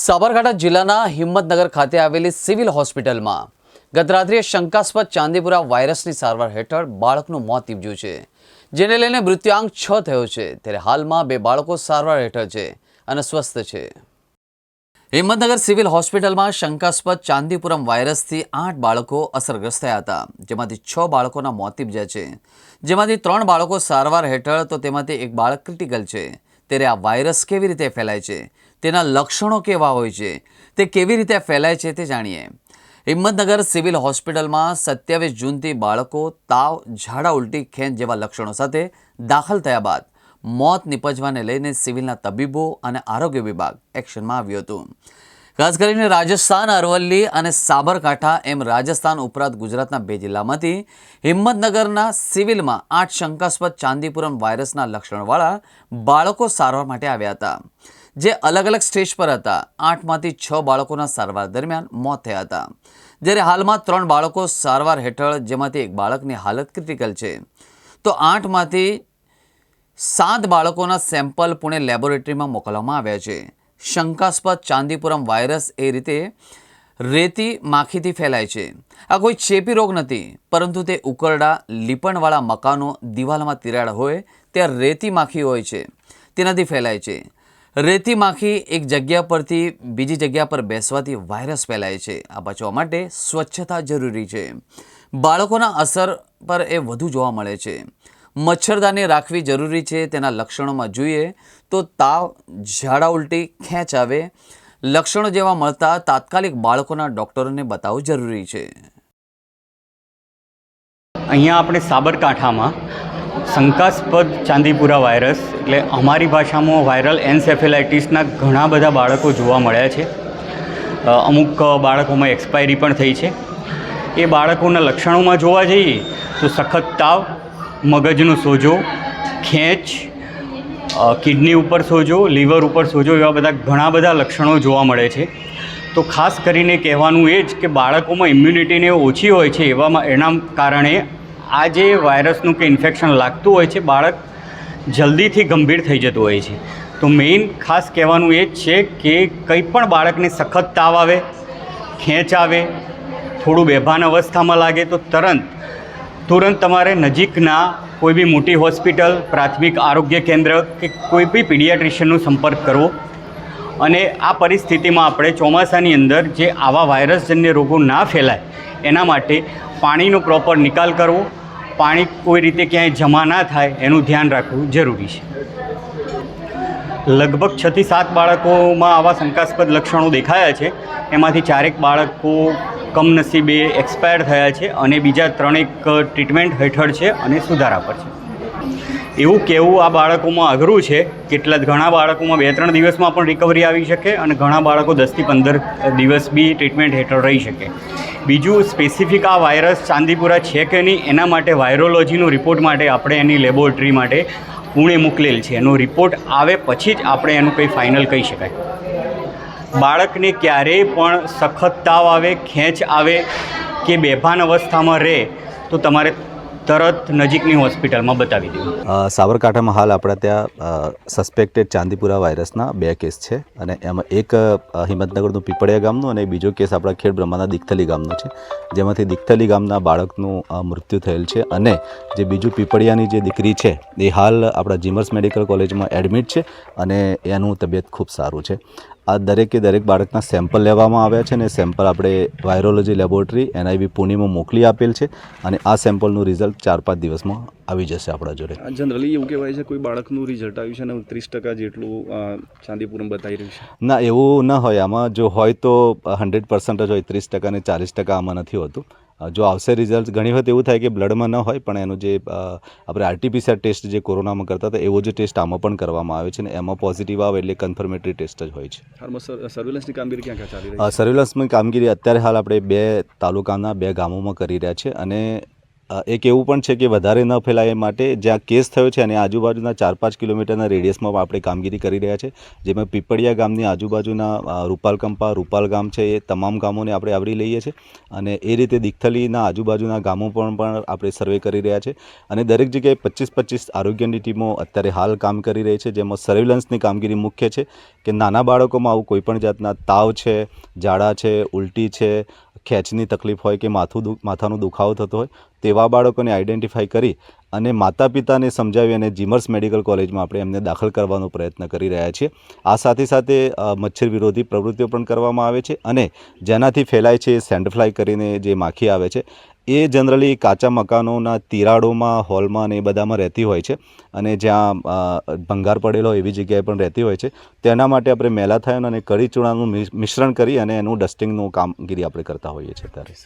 સાબરકાંઠા જિલ્લાના હિંમતનગર ખાતે આવેલી સિવિલ હોસ્પિટલમાં ગત રાત્રિએ શંકાસ્પદ ચાંદીપુરા વાયરસની સારવાર હેઠળ બાળકનું મોત નીપજ્યું છે, જેને લઈને મૃત્યુઆંક છ થયો છે. ત્યારે હાલમાં બે બાળકો સારવાર હેઠળ છે અને સ્વસ્થ છે. હિંમતનગર સિવિલ હોસ્પિટલમાં શંકાસ્પદ ચાંદીપુરમ વાયરસથી આઠ બાળકો અસરગ્રસ્ત થયા હતા, જેમાંથી છ બાળકોના મોત નીપજ્યા છે. જેમાંથી ત્રણ બાળકો સારવાર હેઠળ, તો તેમાંથી એક બાળક ક્રિટિકલ છે. ત્યારે આ વાયરસ કેવી રીતે ફેલાય છે, તેના લક્ષણો કેવા હોય છે, તે કેવી રીતે ફેલાય છે તે જાણીએ. હિંમતનગર સિવિલ હોસ્પિટલમાં સત્યાવીસ જૂનથી બાળકો તાવ, ઝાડા, ઉલટી, ખેંચ જેવા લક્ષણો સાથે દાખલ થયા બાદ મોત નિપજવાને લઈને સિવિલના તબીબો અને આરોગ્ય વિભાગ એક્શનમાં આવ્યું હતું. ખાસ કરીને રાજસ્થાન, અરવલ્લી અને સાબરકાંઠા એમ રાજસ્થાન ઉપરાંત ગુજરાતના બે જિલ્લામાંથી હિંમતનગરના સિવિલમાં આઠ શંકાસ્પદ ચાંદીપુરમ વાયરસના લક્ષણવાળા બાળકો સારવાર માટે આવ્યા હતા, જે અલગ અલગ સ્ટેજ પર હતા. આઠમાંથી છ બાળકોના સારવાર દરમિયાન મોત થયા હતા. જ્યારે હાલમાં ત્રણ બાળકો સારવાર હેઠળ, જેમાંથી એક બાળકની હાલત ક્રિટિકલ છે. તો આઠમાંથી સાત બાળકોના સેમ્પલ પુણે લેબોરેટરીમાં મોકલવામાં આવ્યા છે. શંકાસ્પદ ચાંદીપુરમ વાયરસ એ રીતે રેતી માખીથી ફેલાય છે. આ કોઈ ચેપી રોગ નથી, પરંતુ તે ઉકરડા, લીપણવાળા મકાનો દિવાલમાં તિરાડ હોય, ત્યાં રેતી માખી હોય છે. તેનાથી ફેલાય છે. રેતી માખી એક જગ્યા પરથી બીજી જગ્યા પર બેસવાથી વાયરસ ફેલાય છે. આ બચવા માટે સ્વચ્છતા જરૂરી છે. બાળકોના અસર પર એ વધુ જોવા મળે છે. મચ્છરદાની રાખવી જરૂરી છે, તેના લક્ષણોમાં જોઈએ તો તાવ, ઝાડા ઉલટી, ખેંચ આવે. લક્ષણો જેવા મળતા તાત્કાલિક બાળકોના ડૉક્ટરોને બતાવવું જરૂરી છે. અહીંયા આપણે સાબરકાંઠામાં શંકાસ્પદ ચાંદીપુરા વાયરસ, એટલે અમારી ભાષામાં વાયરલ એન્સેફેલાઇટીસના ઘણા બધા બાળકો જોવા મળ્યા છે. અમુક બાળકોમાં એક્સપાયરી પણ થઈ છે. એ બાળકોના લક્ષણોમાં જોવા જઈએ તો સખત તાવ મગજનો સોજો, ખેંચ કિડની ઉપર સોજો, લીવર ઉપર સોજો એવા બધા ઘણા બધા લક્ષણો જોવા મળે છે. તો ખાસ કરીને કહેવાનું એ જ કે બાળકોમાં ઇમ્યુનિટીને ઓછી હોય છે એવામાં, એના કારણે આ જે વાયરસનું કે ઇન્ફેક્શન લાગતું હોય છે, બાળક જલ્દીથી ગંભીર થઈ જતું હોય છે. તો મેઇન ખાસ કહેવાનું એ જ છે કે કંઈ પણ બાળકને સખત તાવ આવે, ખેંચ આવે, થોડું બેભાન અવસ્થામાં લાગે, તો તરત તુરંત તમારે નજીકના કોઈ બી મોટી હોસ્પિટલ, પ્રાથમિક આરોગ્ય કેન્દ્ર કે કોઈ બી પીડિયાટ્રિશિયનનો સંપર્ક કરવો. અને આ પરિસ્થિતિમાં આપણે ચોમાસાની અંદર જે આવા વાયરસજન્ય રોગો ના ફેલાય, એના માટે પાણીનો પ્રોપર નિકાલ કરવો. પાણી કોઈ રીતે ક્યાંય જમા ના થાય, એનું ધ્યાન રાખવું જરૂરી છે. લગભગ છથી સાત બાળકોમાં આવા શંકાસ્પદ લક્ષણો દેખાયા છે. એમાંથી ચારેક બાળકો કમનસીબે એક્સપાયર થયા છે અને બીજા ત્રણેક ટ્રીટમેન્ટ હેઠળ છે અને સુધારા પર છે. એવું કહેવું આ બાળકોમાં અઘરું છે. કેટલા ઘણા બાળકોમાં બે, ત્રણ દિવસમાં પણ રિકવરી આવી શકે અને ઘણા બાળકો દસથી પંદર દિવસ બી ટ્રીટમેન્ટ હેઠળ રહી શકે. બીજું સ્પેસિફિક આ વાયરસ ચાંદીપુરા છે કે નહીં, એના માટે વાયરોલોજીનો રિપોર્ટ માટે આપણે એની લેબોરેટરી માટે પુણે મોકલેલ છે. એનો રિપોર્ટ આવે પછી જ આપણે એનું કંઈ ફાઇનલ કહી શકાય. બાળકને ક્યારેય પણ સખત તાવ આવે, ખેંચ આવે કે બેભાન અવસ્થામાં રહે, તો તમારે તરત નજીકની હોસ્પિટલમાં બતાવી દેવું. સાબરકાંઠામાં હાલ આપણા ત્યાં સસ્પેક્ટેડ ચાંદીપુરા વાયરસના બે કેસ છે અને એમાં એક હિંમતનગરનું પીપળિયા ગામનો અને બીજો કેસ આપણા ખેડ બ્રહ્માના દિકથલી ગામનો છે, જેમાંથી દિકથલી ગામના બાળકનું મૃત્યુ થયેલ છે અને જે બીજું પીપળિયાની જે દીકરી છે, એ હાલ આપણા જીમર્સ મેડિકલ કોલેજમાં એડમિટ છે અને એનું તબિયત ખૂબ સારું છે. આ દરેકે દરેક બાળકના સેમ્પલ લેવામાં આવ્યા છે અને સેમ્પલ આપણે વાયરોલોજી લેબોરેટરી એનઆઈવી પુણેમાં મોકલી આપેલ છે અને આ સેમ્પલનું રિઝલ્ટ ચાર પાંચ દિવસમાં આવી જશે આપણા જોડે. જનરલી એવું કહેવાય છે કોઈ બાળકનું રિઝલ્ટ આવ્યું છે અને ત્રીસ ટકા જેટલું ચાંદીપુરમ બતાવી રહ્યું છે. ના એવું ન હોય. આમાં જો હોય તો હંડ્રેડ પર્સન્ટ જ હોય. ત્રીસ ટકા ને ચાલીસ ટકા આમાં નથી હોતું. જો આવશે રિઝલ્ટ ઘણી વખત એવું થાય કે બ્લડમાં ન હોય પણ એનું જે આપણે આરટીપીસીઆર ટેસ્ટ જે કોરોનામાં કરતા હતા એવો જ ટેસ્ટ આમાં પણ કરવામાં આવે છે ને એમાં પોઝિટિવ આવે એટલે કન્ફર્મેટરી ટેસ્ટ જ હોય છે. સર્વેલન્સની કામગીરી ક્યાં ક્યાં ચાલી રહી સર્વેલન્સની કામગીરી અત્યારે હાલ આપણે બે તાલુકાના બે ગામોમાં કરી રહ્યા છે અને એક એવું પણ છે કે વધારે ન ફેલાય એ માટે જ્યાં કેસ થયો છે અને આજુબાજુના ચાર પાંચ કિલોમીટરના રેડિયસમાં આપણે કામગીરી કરી રહ્યા છે, જેમાં પીપળિયા ગામની આજુબાજુના રૂપાલકંપા, રૂપાલ ગામ છે એ તમામ ગામોને આપણે આવરી લઈએ છીએ અને એ રીતે દિખથલીના આજુબાજુના ગામો પણ પણ આપણે સર્વે કરી રહ્યા છે અને દરેક જગ્યાએ પચીસ પચીસ આરોગ્યની ટીમો અત્યારે હાલ કામ કરી રહી છે, જેમાં સર્વેલન્સની કામગીરી મુખ્ય છે કે નાના બાળકોમાં આવું કોઈપણ જાતના તાવ છે, ઝાડા છે, ઉલટી છે ખેંચની તકલીફ હોય કે માથું માથાનો દુખાવો થતો હોય તેવા બાળકોને આઈડેન્ટિફાઈ કરી અને માતા પિતાને સમજાવી અને જીમર્સ મેડિકલ કોલેજમાં આપણે એમને દાખલ કરવાનો પ્રયત્ન કરી રહ્યા છીએ. આ સાથે સાથે મચ્છર વિરોધી પ્રવૃત્તિઓ પણ કરવામાં આવે છે અને જેનાથી ફેલાય છે સેન્ડફ્લાય કરીને જે માખી આવે છે, એ જનરલી કાચા મકાનોના તિરાડોમાં, હોલમાં ને એ બધામાં રહેતી હોય છે અને જ્યાં ભંગાર પડેલો એવી જગ્યાએ પણ રહેતી હોય છે. તેના માટે આપણે મેલાથાયન અને કડી ચૂણાનું મિશ્રણ કરી અને એનું ડસ્ટિંગનું કામગીરી આપણે કરતા હોઈએ છીએ ત્યારે